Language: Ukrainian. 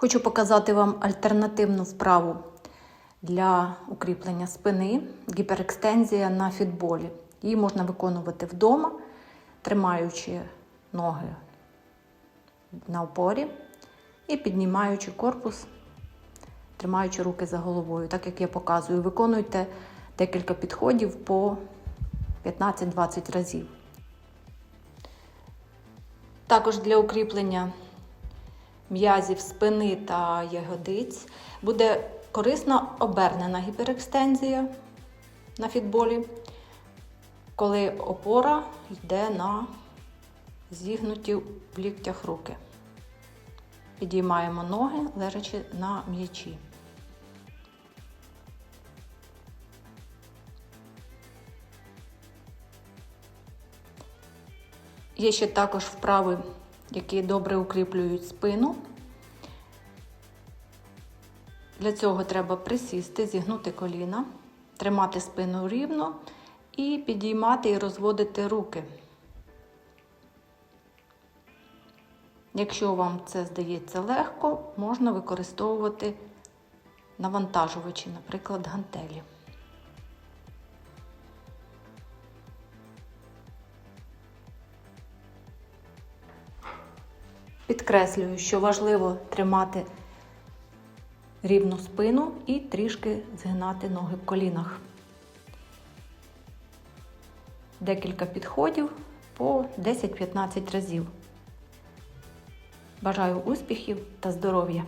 Хочу показати вам альтернативну вправу для укріплення спини, гіперекстензія на фітболі. Її можна виконувати вдома, тримаючи ноги на опорі і піднімаючи корпус, тримаючи руки за головою, так як я показую. Виконуйте декілька підходів по 15-20 разів. Також для укріплення м'язів спини та ягодиць буде корисна обернена гіперекстензія на фітболі, коли опора йде на зігнуті в ліктях руки. Підіймаємо ноги, лежачи на м'ячі. Є ще також вправи, які добре укріплюють спину. Для цього треба присісти, зігнути коліна, тримати спину рівно і підіймати і розводити руки. Якщо вам це здається легко, можна використовувати навантажувачі, наприклад, гантелі. Підкреслюю, що важливо тримати рівну спину і трішки згинати ноги в колінах. Декілька підходів по 10-15 разів. Бажаю успіхів та здоров'я!